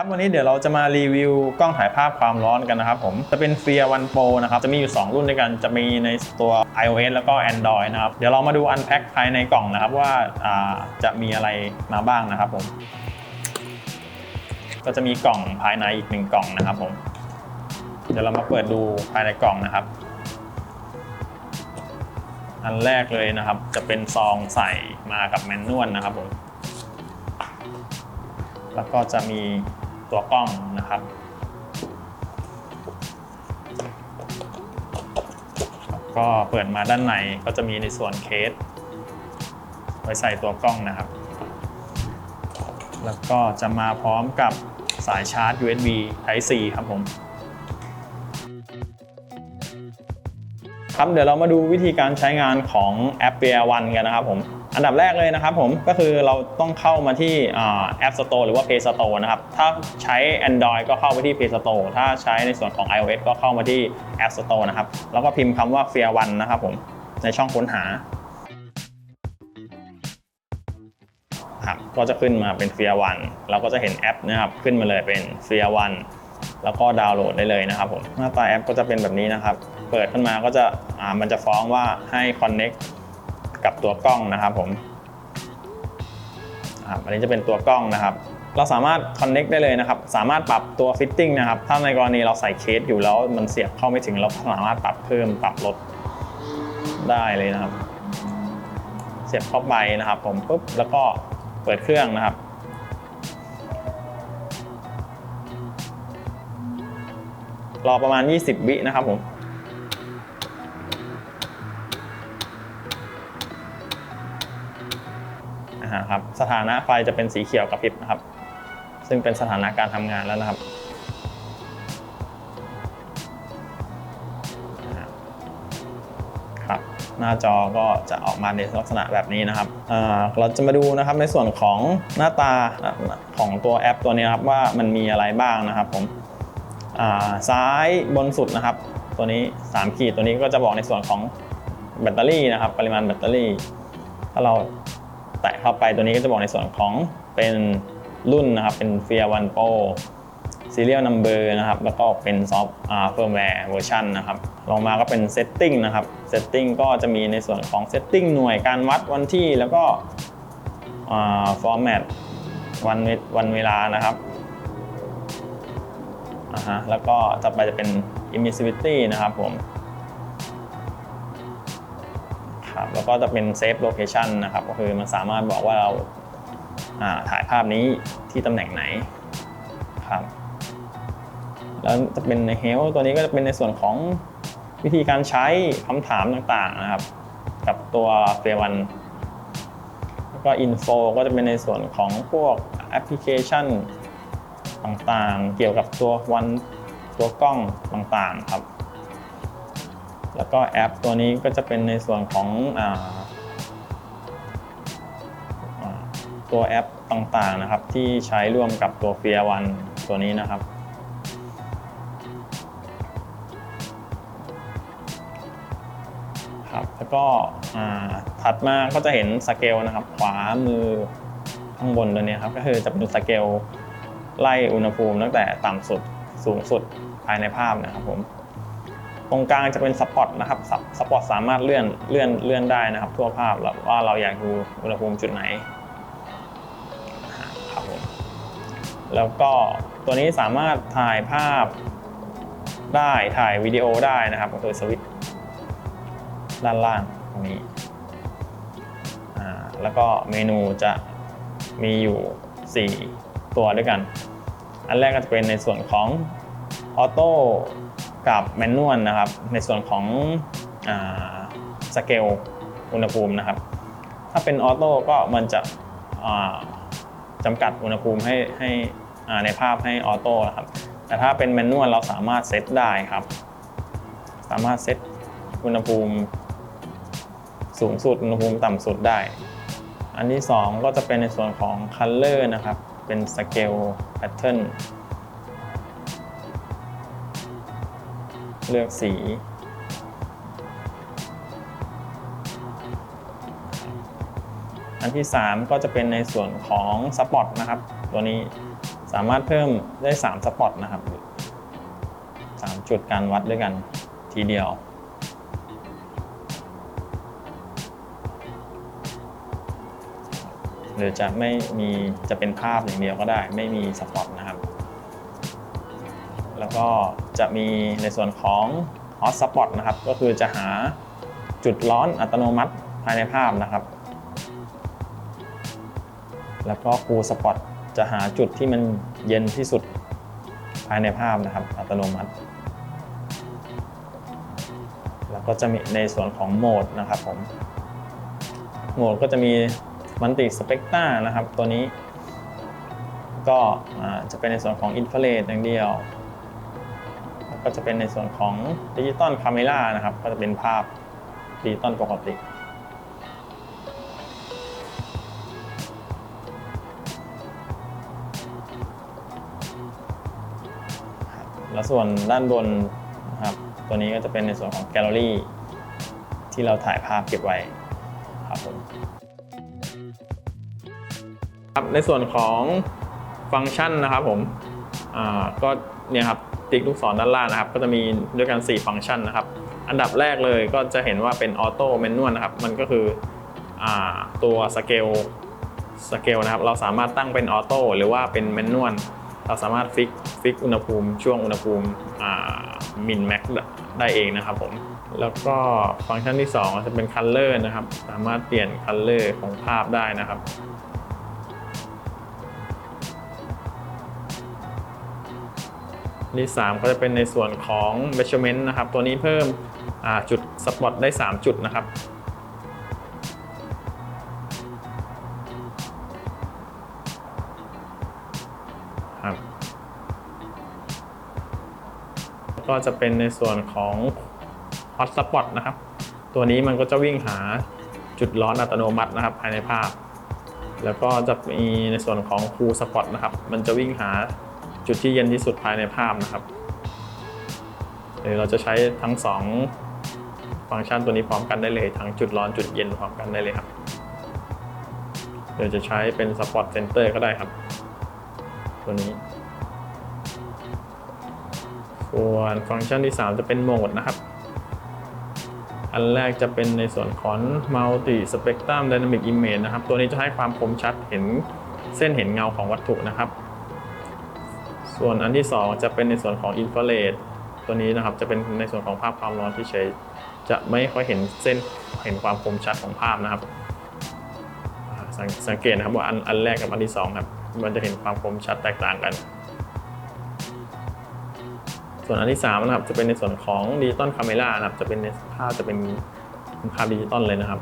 ครับวันนี้เดี๋ยวเราจะมารีวิวกล้องถ่ายภาพความร้อนกันนะครับผมจะเป็นเฟียวันโปรนะครับจะมีอยู่ 2 รุ่นด้วยกันจะมีในตัว iOS แล้วก็ Android นะครับเดี๋ยวเรามาดูอันแพ็คภายในกล่องนะครับว่าอ่าจะมีอะไรมาบ้างนะครับผมก็จะมีกล่องภายในอีกหนึ่งกล่องนะครับผมเดี๋ยวเรามาเปิดดูภายในกล่องนะครับ อันแรกเลยนะครับ จะเป็นซองใส่มากับแมนนวลนะครับผมแล้วก็จะมี ตัวกล้องนะครับ ก็เปิดมาด้านในก็จะมีในส่วนเคส ไว้ใส่ตัวกล้องนะครับ แล้วก็จะมาพร้อมกับสายชาร์จ USB Type C ครับผมครับเดี๋ยวเรามาดูวิธีการใช้งานของแอป Peer One กันนะครับผม อันดับแรกเลยนะครับผมก็คือเราต้องเข้ามาที่แอ่า App Store หรือว่า Play Store นะครับ ถ้าใช้ Android ก็เข้าไปที่ Play Store ถ้าใช้ในส่วนของ iOS ก็เข้ามาที่ App Store นะครับ แล้วก็พิมพ์คำว่า Fear One นะครับผมในช่องค้นหาครับก็จะขึ้นมาเป็น Fear One เราก็จะเห็นแอปนะครับขึ้นมาเลยเป็น Fear One แล้วก็ดาวน์โหลดได้เลยนะครับผมหน้าตาแอปก็จะเป็นแบบนี้นะครับ เปิดขึ้นมาก็จะมันจะฟ้องว่าให้ connect กับตัวกล้องนะครับผมอันนี้จะเป็นตัวกล้องนะครับ เราสามารถ connect ได้เลยนะครับ สามารถปรับตัว fitting นะครับ ถ้าในกรณีเราใส่เคสอยู่แล้วมันเสียบเข้าไม่ถึงเราสามารถปรับเพิ่มปรับลดได้เลยนะครับ เสียบเข้าไปนะครับ ผมปุ๊บแล้วก็เปิดเครื่องนะครับรอประมาณ 20 วินะครับผม นะครับสถานะไฟจะเป็นสีเขียวกระพริบนะครับ ซึ่งเป็นสถานะการทำงานแล้วนะครับ ครับ หน้าจอก็จะออกมาในลักษณะแบบนี้นะครับเเราจะมาดูนะครับในส่วนของหน้าตาของตัวแอปตัวนี้ครับว่ามันมีอะไรบ้างนะครับผมซ้ายบนสุดนะครับ ตัวนี้ 3 ขีดตัวนี้ก็จะบอกในส่วนของแบตเตอรี่นะครับ ปริมาณแบตเตอรี่ ถ้าเรา แตะเข้าไปตัวนี้ก็จะบอกในส่วนของเป็นรุ่นนะครับ เป็น Fear One Pro Serial Number นะครับ แล้วก็เป็น Soft Firmware Version นนะครับ ลงมาก็เป็น Setting นะครับ Setting ก็จะมีในส่วนของ Setting หน่วยการวัดวันที่แล้วก็อ่า Format วันววันเวลานะครับอ่าฮะแล้วก็ต่อไปจะเป็น Emissivity นะครับผม ครับแล้วก็จะเป็นเซฟโลเคชันนะครับก็คือมันสามารถบอกว่าเราถ่ายภาพนี้ที่ตำแหน่งไหนครับแล้วจะเป็นในเฮลตัวนี้ก็จะเป็นในส่วนของวิธีการใช้คำถามต่างๆนะครับ กับตัวเฟวันแล้วก็อินโฟก็จะเป็นในส่วนของพวกแอปพลิเคชันต่างๆ เกี่ยวกับตัววันตัวกล้องต่างๆครับ แล้วก็แอปตัวนี้ก็จะเป็นในส่วนของอตัวแอปต่างๆนะครับ ที่ใช้ร่วมกับตัว Fear One ตัวนี้นะครับ ครับ แล้วก็ถัดมาก็จะเห็นสเกลนะครับ ขวามือข้างบนตัวนี้ครับ ก็คือจะเป็นสเกลไล่อุณหภูมิตั้งแต่ต่ำสุดสูงสุดภายในภาพนะครับผม ตรงกลางจะเป็นสปอตนะครับสปอตสามารถเลื่อนเลื่อนเลื่อนได้นะครับ ทั่วภาพว่าเราอยากดูอุณหภูมิจุดไหนครับผมแล้วก็ตัวนี้สามารถถ่ายภาพได้ถ่ายวิดีโอได้นะครับก็คือสวิตช์ด้านล่างตรงนี้อ่าแล้วก็เมนูจะมีอยู่ 4 ตัวด้วยกัน อันแรกก็จะเป็นในส่วนของออโต้ กับแมนนวลนะครับ ในส่วนของสเกลอุณหภูมินะครับ ถ้าเป็นออโต้ก็มันจะจำกัดอุณหภูมิให้ให้ในภาพให้ออโต้นะครับ แต่ถ้าเป็นแมนนวลเราสามารถเซตได้ครับ สามารถเซตอุณหภูมิสูงสุด อุณหภูมิต่ำสุดได้ อันที่ 2 ก็จะเป็นในส่วนของ Color นะครับ เป็นสเเลือกสี อันที่ 3 ก็จะเป็นในส่วนของสปอตนะครับ ตัวนี้สามารถเพิ่มได้ 3 สปอตนะครับสามจุดการวัดด้วยกันทีเดียวหรือจะไม่มีจะเป็นภาพอย่างเดียวก็ได้ ไม่มีสปอตนะครับ แล้วก็จะมีในส่วนของ Hot Spot นะครับ ก็คือจะหาจุดร้อนอัตโนมัติภายในภาพนะครับ แล้วก็ Cool Spot จะหาจุดที่มันเย็นที่สุดภายในภาพนะครับ อัตโนมัติ แล้วก็จะมีในส่วนของโหมดนะครับผมโหมดก็จะมีมันติสเปกตรานะครับตัวนี้ก็จะเป็นในส่วนของอินฟราเรดอย่างเดียว ก็จะเป็นในส่วนของดิจิตอลคาเมรานะครับ ก็จะเป็นภาพดิจิตอลปกติ แล้วส่วนด้านบนนะครับ ตัวนี้ก็จะเป็นในส่วนของแกลเลอรี่ที่เราถ่ายภาพเก็บไว้ครับผมครับในส่วนของฟังก์ชันนะครับผมอ่าก็เนี่ยครับ ติ๊กลูกศรด้านล่างนะครับ ก็จะมีด้วยกัน 4 ฟังก์ชันนะครับ อันดับแรกเลยก็จะเห็นว่าเป็นออโต้แมนนวลนะครับ มันก็คืออตัวสเกลสเกลนะครับ เราสามารถตั้งเป็นออโต้หรือว่าเป็นแมนนวลเราสามารถฟิกฟิกอุณหภูมิ ช่วงอุณหภูมิมินแม็กได้เองนะครับผม แล้วก็ฟังก์ชันที่ 2 จะเป็นคัลเลอร์นะครับ สามารถเปลี่ยนคัลเลอร์ของภาพได้นะครับ ที่3ก็จะเป็นในส่วนของ measurement นะครับ ตัวนี้เพิ่มจุดสปอตได้ 3 จุดนะครับครับ ก็จะเป็นในส่วนของ hot spot นะครับ ตัวนี้มันก็จะวิ่งหาจุดร้อนอัตโนมัตินะครับภายในภาพ แล้วก็จะมีในส่วนของ cool spot นะครับ มันจะวิ่งหา จุดที่เย็นที่สุดภายในภาพนะครับหรือเราจะใช้ทั้ง 2 ฟังก์ชันตัวนี้พร้อมกันได้เลย ทั้งจุดร้อนจุดเย็นพร้อมกันได้เลยครับหรือจะใช้เป็น spot center ก็ได้ครับ ตัวนี้ ส่วนฟังก์ชันที่ 3 จะเป็นโหมดนะครับ อันแรกจะเป็นในส่วนของ Multi Spectrum Dynamic Image นะครับ ตัวนี้จะให้ความคมชัดเห็นเส้นเห็นเงาของวัตถุนะครับ ส่วนอันที่ 2 จะเป็นในส่วนของ Infrared ตัวนี้นะครับจะเป็นในส่วนของภาพความร้อนที่ใช้ จะไม่ค่อยเห็นเส้นเห็นความคมชัดของภาพนะครับสังสังเกตนะครับว่าอันอันแรกกับอันที่2ครับมันจะเห็นความคมชัดแตกต่างกัน ส่วนอันที่3นะครับจะเป็นในส่วนของดิจิตอลคาเมรานะครับจะเป็นภาพจะเป็นภาพดิจิตอลเลยนะครับ